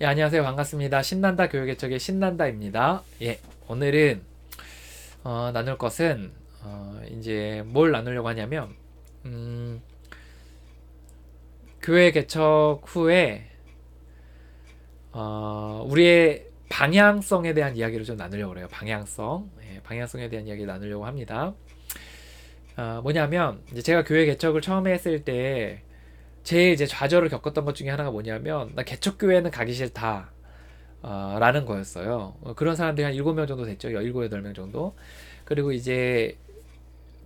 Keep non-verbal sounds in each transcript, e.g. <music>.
예, 안녕하세요. 반갑습니다. 신난다 교육개척의 신난다입니다. 예, 오늘은 어, 나눌 것은 어, 이제 뭘 나누려고 하냐면 음, 교회 개척 후에 어, 우리의 방향성에 대한 이야기를 좀 나누려고 그래요. 방향성, 예, 방향성에 대한 이야기 나누려고 합니다. 어, 뭐냐면 제가 교회 개척을 처음에 했을 때 제일 이제 좌절을 겪었던 것 중에 하나가 뭐냐면 나 개척교회는 가기 싫다. 어, 라는 거였어요. 어, 그런 사람들이 한 7명 정도 됐죠. 7, 8명 정도. 그리고 이제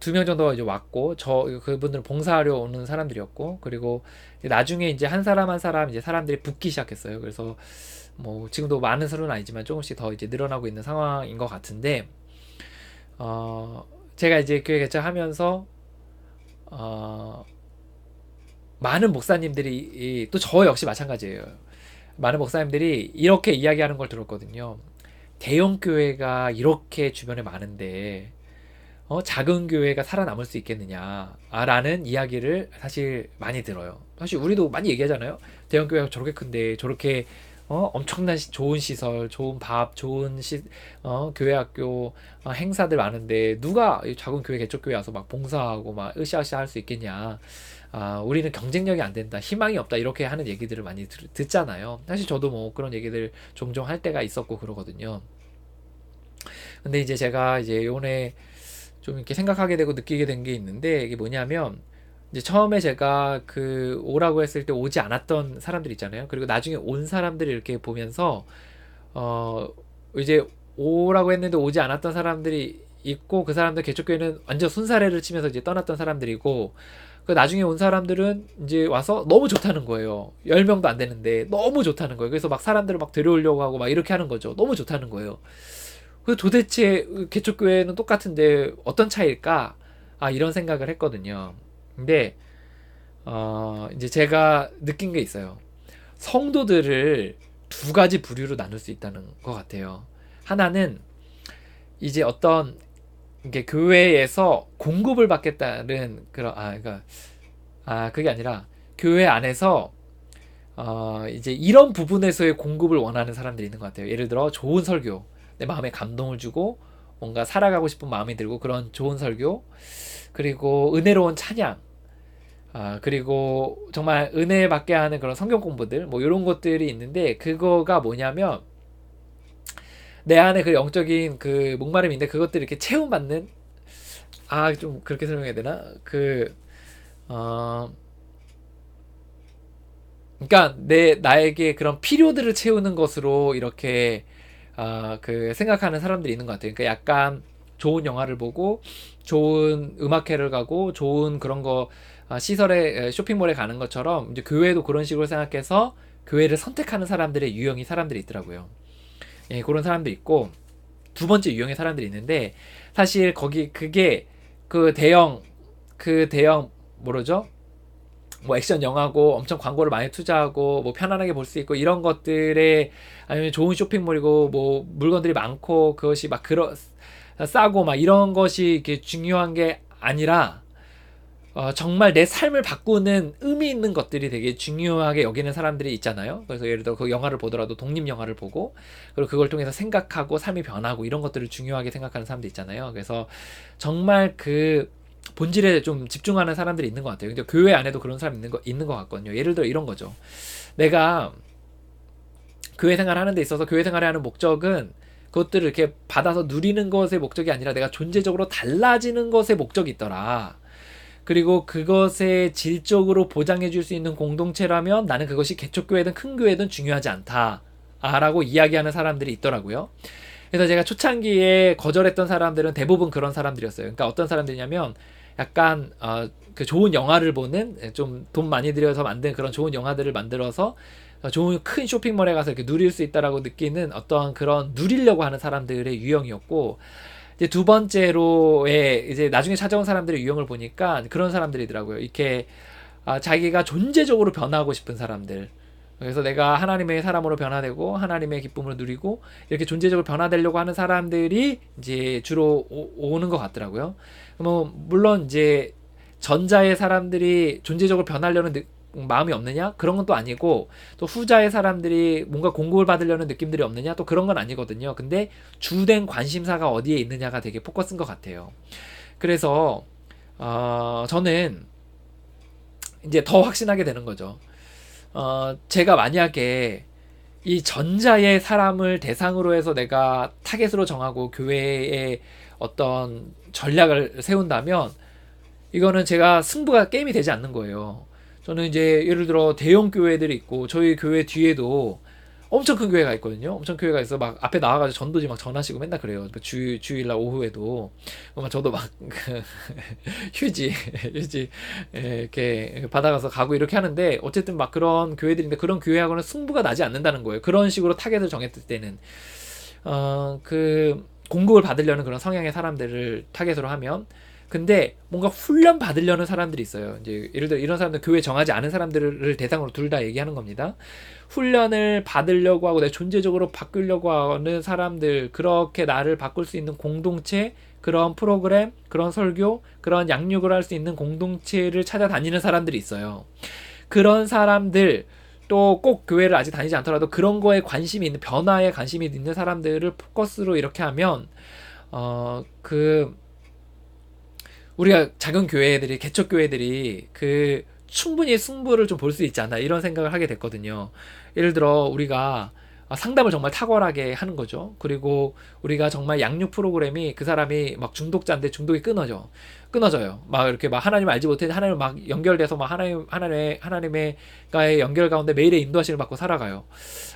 두 명 정도가 이제 왔고, 저, 그분들은 봉사하려 오는 사람들이었고, 그리고 나중에 이제 한 사람 한 사람 이제 사람들이 붙기 시작했어요. 그래서 뭐 지금도 많은 수는 아니지만 조금씩 더 이제 늘어나고 있는 상황인 것 같은데, 어, 제가 이제 교회 개척하면서, 어, 많은 목사님들이 또 저 역시 마찬가지예요. 많은 목사님들이 이렇게 이야기하는 걸 들었거든요. 대형 교회가 이렇게 주변에 많은데 어, 작은 교회가 살아남을 수 있겠느냐라는 이야기를 사실 많이 들어요. 사실 우리도 많이 얘기하잖아요. 대형 교회가 저렇게 큰데 저렇게 어, 엄청난 시, 좋은 시설, 좋은 밥, 좋은 시, 어, 교회 학교 어, 행사들 많은데 누가 작은 교회 개척 교회 와서 막 봉사하고 막 으쌰으쌰 할 수 있겠냐? 아, 우리는 경쟁력이 안 된다, 희망이 없다, 이렇게 하는 얘기들을 많이 들, 듣잖아요. 사실 저도 뭐 그런 얘기들 종종 할 때가 있었고 그러거든요. 근데 이제 제가 이제 요번에 좀 이렇게 생각하게 되고 느끼게 된 게 있는데 이게 뭐냐면 이제 처음에 제가 그 오라고 했을 때 오지 않았던 사람들 있잖아요. 그리고 나중에 온 사람들을 이렇게 보면서 어 이제 오라고 했는데 오지 않았던 사람들이 있고 그 사람들 개척교회는 완전 순사례를 치면서 이제 떠났던 사람들이고 그 나중에 온 사람들은 이제 와서 너무 좋다는 거예요. 10명도 안 되는데 너무 좋다는 거예요. 그래서 막 사람들을 막 데려오려고 하고 막 이렇게 하는 거죠. 너무 좋다는 거예요. 그 도대체 개척교회는 똑같은데 어떤 차이일까? 아, 이런 생각을 했거든요. 근데, 어, 이제 제가 느낀 게 있어요. 성도들을 두 가지 부류로 나눌 수 있다는 것 같아요. 하나는 이제 어떤 이게 교회에서 공급을 받겠다는 그런 아 그러니까 아 그게 아니라 교회 안에서 어 이제 이런 부분에서의 공급을 원하는 사람들이 있는 것 같아요. 예를 들어 좋은 설교, 내 마음에 감동을 주고 뭔가 살아가고 싶은 마음이 들고 그런 좋은 설교, 그리고 은혜로운 찬양, 아 그리고 정말 은혜 받게 하는 그런 성경 공부들. 뭐 이런 것들이 있는데 그거가 뭐냐면 내 안에 그 영적인 그 목마름이 있는데 그것들 이렇게 체험받는 아 좀 그렇게 설명해야 되나 그어 그러니까 내 나에게 그런 필요들을 채우는 것으로 이렇게 아그 생각하는 사람들이 있는 것 같아요. 그러니까 약간 좋은 영화를 보고 좋은 음악회를 가고 좋은 그런 거 아, 시설에 쇼핑몰에 가는 것처럼 이제 교회도 그런 식으로 생각해서 교회를 선택하는 사람들의 유형이 사람들이 있더라고요. 예, 그런 사람도 있고 두 번째 유형의 사람들이 있는데 사실 거기 그게 그 대형 그 대형 뭐라죠? 뭐 액션 영화고 엄청 광고를 많이 투자하고 뭐 편안하게 볼 수 있고 이런 것들에 아니면 좋은 쇼핑몰이고 뭐 물건들이 많고 그것이 막 그러 싸고 막 이런 것이 이렇게 중요한 게 아니라 어, 정말 내 삶을 바꾸는 의미 있는 것들이 되게 중요하게 여기는 사람들이 있잖아요. 그래서 예를 들어 그 영화를 보더라도 독립 영화를 보고 그리고 그걸 통해서 생각하고 삶이 변하고 이런 것들을 중요하게 생각하는 사람들 있잖아요. 그래서 정말 그 본질에 좀 집중하는 사람들이 있는 것 같아요. 근데 교회 안에도 그런 사람 있는 거 있는 것 같거든요. 예를 들어 이런 거죠. 내가 교회 생활하는 데 있어서 교회 생활을 하는 목적은 그것들을 이렇게 받아서 누리는 것의 목적이 아니라 내가 존재적으로 달라지는 것의 목적이 있더라. 그리고 그것에 질적으로 보장해 줄 수 있는 공동체라면 나는 그것이 개척교회든 큰 교회든 중요하지 않다. 라고 이야기하는 사람들이 있더라고요. 그래서 제가 초창기에 거절했던 사람들은 대부분 그런 사람들이었어요. 그러니까 어떤 사람들이냐면 약간 어, 그 좋은 영화를 보는 좀 돈 많이 들여서 만든 그런 좋은 영화들을 만들어서 좋은 큰 쇼핑몰에 가서 이렇게 누릴 수 있다라고 느끼는 어떠한 그런 누리려고 하는 사람들의 유형이었고 이제 두 번째로의 이제 나중에 찾아온 사람들의 유형을 보니까 그런 사람들이더라고요. 이렇게 아, 자기가 존재적으로 변하고 싶은 사람들. 그래서 내가 하나님의 사람으로 변화되고 하나님의 기쁨을 누리고 이렇게 존재적으로 변화되려고 하는 사람들이 이제 주로 오, 는것 같더라고요. 뭐 물론 이제 전자의 사람들이 존재적으로 변하려는 마음이 없느냐? 그런 건 또 아니고 또 후자의 사람들이 뭔가 공급을 받으려는 느낌들이 없느냐? 또 그런 건 아니거든요. 근데 주된 관심사가 어디에 있느냐가 되게 포커스인 것 같아요. 그래서 어, 저는 이제 더 확신하게 되는 거죠. 어, 제가 만약에 이 전자의 사람을 대상으로 해서 내가 타겟으로 정하고 교회의 어떤 전략을 세운다면 이거는 제가 승부가 게임이 되지 않는 거예요. 저는 이제 예를 들어 대형 교회들이 있고 저희 교회 뒤에도 엄청 큰 교회가 있거든요. 엄청 교회가 있어 막 앞에 나와가지고 전도지 막 전하시고 맨날 그래요. 주 주일날 오후에도 막 저도 막그 <laughs> 휴지 휴지 예, 이렇게 받아가서 가고 이렇게 하는데 어쨌든 막 그런 교회들인데 그런 교회하고는 승부가 나지 않는다는 거예요. 그런 식으로 타겟을 정했을 때는 어그 공급을 받으려는 그런 성향의 사람들을 타겟으로 하면 근데 뭔가 훈련 받으려는 사람들이 있어요. 이제 예를 들어 이런 사람들 교회 정하지 않은 사람들을 대상으로 둘 다 얘기하는 겁니다. 훈련을 받으려고 하고 내 존재적으로 바꾸려고 하는 사람들 그렇게 나를 바꿀 수 있는 공동체 그런 프로그램 그런 설교 그런 양육을 할 수 있는 공동체를 찾아다니는 사람들이 있어요. 그런 사람들 또꼭 교회를 아직 다니지 않더라도 그런 거에 관심이 있는 변화에 관심이 있는 사람들을 포커스로 이렇게 하면 어그 우리가 작은 교회들이 개척 교회들이 그 충분히 승부를 좀 볼 수 있지 않나 이런 생각을 하게 됐거든요. 예를 들어 우리가 상담을 정말 탁월하게 하는 거죠. 그리고 우리가 정말 양육 프로그램이 그 사람이 막 중독자인데 중독이 끊어져. 끊어져요. 막 이렇게 막 하나님 알지 못해 하나님 막 연결돼서 막 하나님 하나님의 하나님과의 연결 가운데 매일의 인도하심을 받고 살아가요.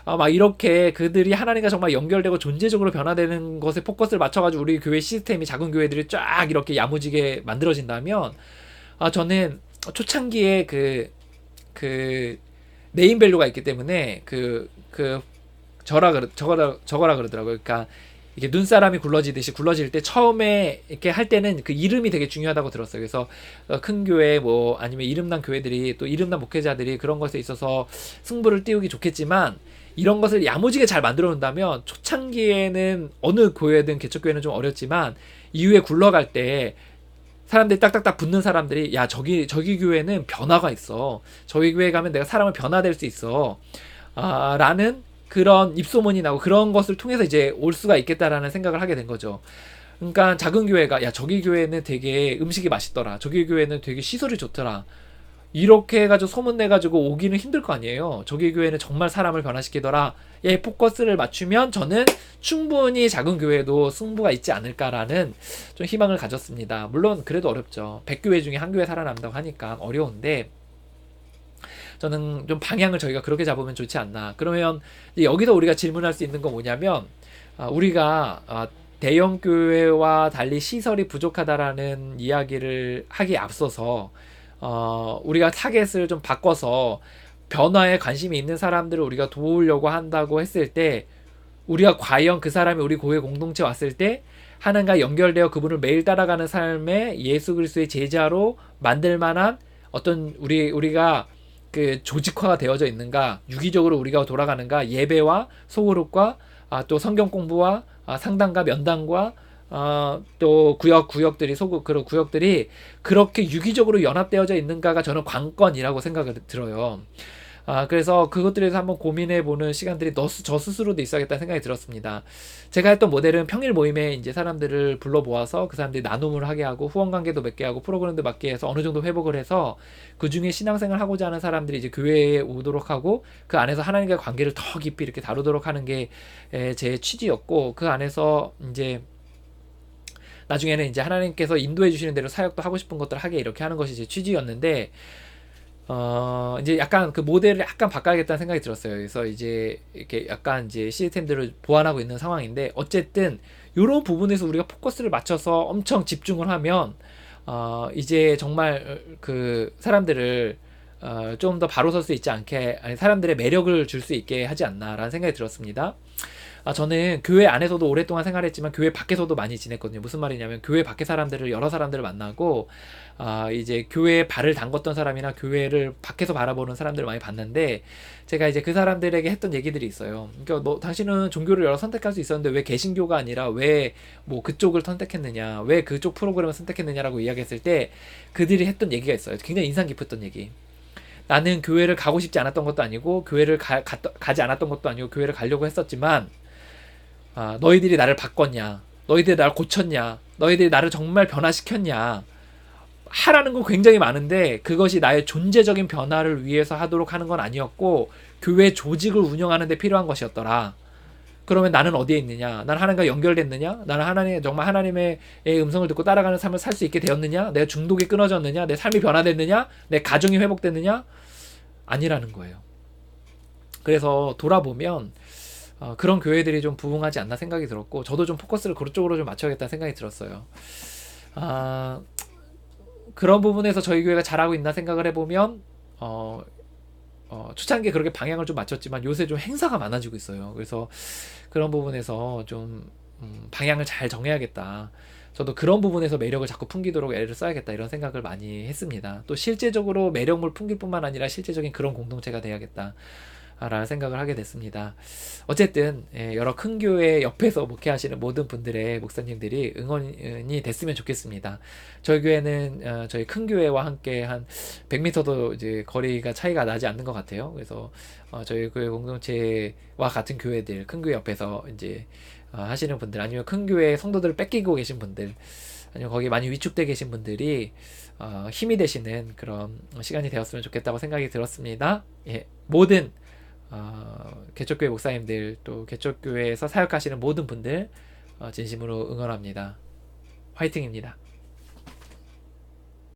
아, 막 이렇게 그들이 하나님과 정말 연결되고 존재적으로 변화되는 것에 포커스를 맞춰가지고 우리 교회 시스템이 작은 교회들이 쫙 이렇게 야무지게 만들어진다면 아 저는 초창기에 그 그 네임 밸류가 있기 때문에 그그 그 저라 그러 저거라 저거라 그러더라고요. 그러니까 이게 눈사람이 굴러지듯이 굴러질 때 처음에 이렇게 할 때는 그 이름이 되게 중요하다고 들었어요. 그래서 어, 큰 교회 뭐 아니면 이름난 교회들이 또 이름난 목회자들이 그런 것에 있어서 승부를 띄우기 좋겠지만 이런 것을 야무지게 잘 만들어 놓는다면 초창기에는 어느 교회든 개척교회는 좀 어렵지만 이후에 굴러갈 때 사람들이 딱딱딱 붙는 사람들이 야 저기 저기 교회는 변화가 있어 저기 교회 가면 내가 사람을 변화될 수 있어 아, 라는 그런 입소문이 나고 그런 것을 통해서 이제 올 수가 있겠다라는 생각을 하게 된 거죠. 그러니까 작은 교회가 야 저기 교회는 되게 음식이 맛있더라. 저기 교회는 되게 시설이 좋더라. 이렇게 해가지고 소문내가지고 오기는 힘들 거 아니에요. 저기 교회는 정말 사람을 변화시키더라. 예, 포커스를 맞추면 저는 충분히 작은 교회도 승부가 있지 않을까라는 좀 희망을 가졌습니다. 물론 그래도 어렵죠. 100교회 중에 한 교회 살아남다고 하니까 어려운데 저는 좀 방향을 저희가 그렇게 잡으면 좋지 않나. 그러면 여기서 우리가 질문할 수 있는 건 뭐냐면 아, 우리가 아, 대형 교회와 달리 시설이 부족하다라는 이야기를 하기 앞서서 어, 우리가 타겟을 좀 바꿔서 변화에 관심이 있는 사람들을 우리가 도우려고 한다고 했을 때 우리가 과연 그 사람이 우리 고해 공동체 왔을 때 하나님과 연결되어 그분을 매일 따라가는 삶에 예수 그리스도의 제자로 만들 만한 어떤 우리 우리가 그 조직화가 되어져 있는가 유기적으로 우리가 돌아가는가 예배와 소그룹과 아, 또 성경 공부와 아, 상담과 면담과 어, 또 구역 구역들이 소구 그런 구역들이 그렇게 유기적으로 연합되어져 있는가가 저는 관건이라고 생각을 들어요. 아, 그래서 그것들에 대해서 한번 고민해 보는 시간들이 너, 저 스스로도 있어야겠다는 생각이 들었습니다. 제가 했던 모델은 평일 모임에 이제 사람들을 불러 모아서 그 사람들이 나눔을 하게 하고 후원 관계도 맺게 하고 프로그램도 맡게 해서 어느 정도 회복을 해서 그 중에 신앙생활 하고자 하는 사람들이 이제 교회에 오도록 하고 그 안에서 하나님과의 관계를 더 깊이 이렇게 다루도록 하는 게 제 취지였고 그 안에서 이제 나중에는 이제 하나님께서 인도해 주시는 대로 사역도 하고 싶은 것들 하게 이렇게 하는 것이 제 취지였는데 어 이제 약간 그 모델을 약간 바꿔야겠다는 생각이 들었어요. 그래서 이제 이렇게 약간 이제 시스템들을 보완하고 있는 상황인데 어쨌든 이런 부분에서 우리가 포커스를 맞춰서 엄청 집중을 하면 어 이제 정말 그 사람들을 어, 좀 더 바로 설 수 있지 않게 아니, 사람들의 매력을 줄 수 있게 하지 않나라는 생각이 들었습니다. 아, 저는 교회 안에서도 오랫동안 생활했지만 교회 밖에서도 많이 지냈거든요. 무슨 말이냐면 교회 밖에 사람들을 여러 사람들을 만나고 아, 이제 교회에 발을 담궜던 사람이나 교회를 밖에서 바라보는 사람들을 많이 봤는데 제가 이제 그 사람들에게 했던 얘기들이 있어요. 그러니까 너 당신은 종교를 여러 선택할 수 있었는데 왜 개신교가 아니라 왜 뭐 그쪽을 선택했느냐, 왜 그쪽 프로그램을 선택했느냐라고 이야기했을 때 그들이 했던 얘기가 있어요. 굉장히 인상 깊었던 얘기. 나는 교회를 가고 싶지 않았던 것도 아니고 교회를 가, 가, 지 않았던 것도 아니고 교회를 가려고 했었지만 아, 너희들이 나를 바꿨냐 너희들이 나를 고쳤냐 너희들이 나를 정말 변화시켰냐 하라는 건 굉장히 많은데 그것이 나의 존재적인 변화를 위해서 하도록 하는 건 아니었고 교회 조직을 운영하는 데 필요한 것이었더라. 그러면 나는 어디에 있느냐? 나는 하나님과 연결됐느냐? 나는 하나님 정말 하나님의 음성을 듣고 따라가는 삶을 살 수 있게 되었느냐? 내가 중독이 끊어졌느냐? 내 삶이 변화됐느냐? 내 가정이 회복됐느냐? 아니라는 거예요. 그래서 돌아보면 어, 그런 교회들이 좀 부흥하지 않나 생각이 들었고 저도 좀 포커스를 그쪽으로 좀 맞춰야겠다는 생각이 들었어요. 아, 그런 부분에서 저희 교회가 잘하고 있나 생각을 해보면 어, 어, 초창기에 그렇게 방향을 좀 맞췄지만 요새 좀 행사가 많아지고 있어요. 그래서 그런 부분에서 좀 음, 방향을 잘 정해야겠다. 저도 그런 부분에서 매력을 자꾸 풍기도록 애를 써야겠다 이런 생각을 많이 했습니다. 또 실제적으로 매력을 풍길 뿐만 아니라 실제적인 그런 공동체가 돼야겠다. 라는 생각을 하게 됐습니다. 어쨌든 예, 여러 큰 교회 옆에서 목회하시는 모든 분들의 목사님들이 응원이 됐으면 좋겠습니다. 저희 교회는 어, 저희 큰 교회와 함께 한 100m도 이제 거리가 차이가 나지 않는 것 같아요. 그래서 어, 저희 교회 공동체와 같은 교회들 큰 교회 옆에서 이제 어, 하시는 분들 아니면 큰 교회 성도들을 뺏기고 계신 분들 아니면 거기 많이 위축돼 계신 분들이 힘이 되시는 그런 시간이 되었으면 좋겠다고 생각이 들었습니다. 예, 모든 어, 개척교회 목사님들 또 개척교회에서 사역하시는 모든 분들 어, 진심으로 응원합니다. 화이팅입니다.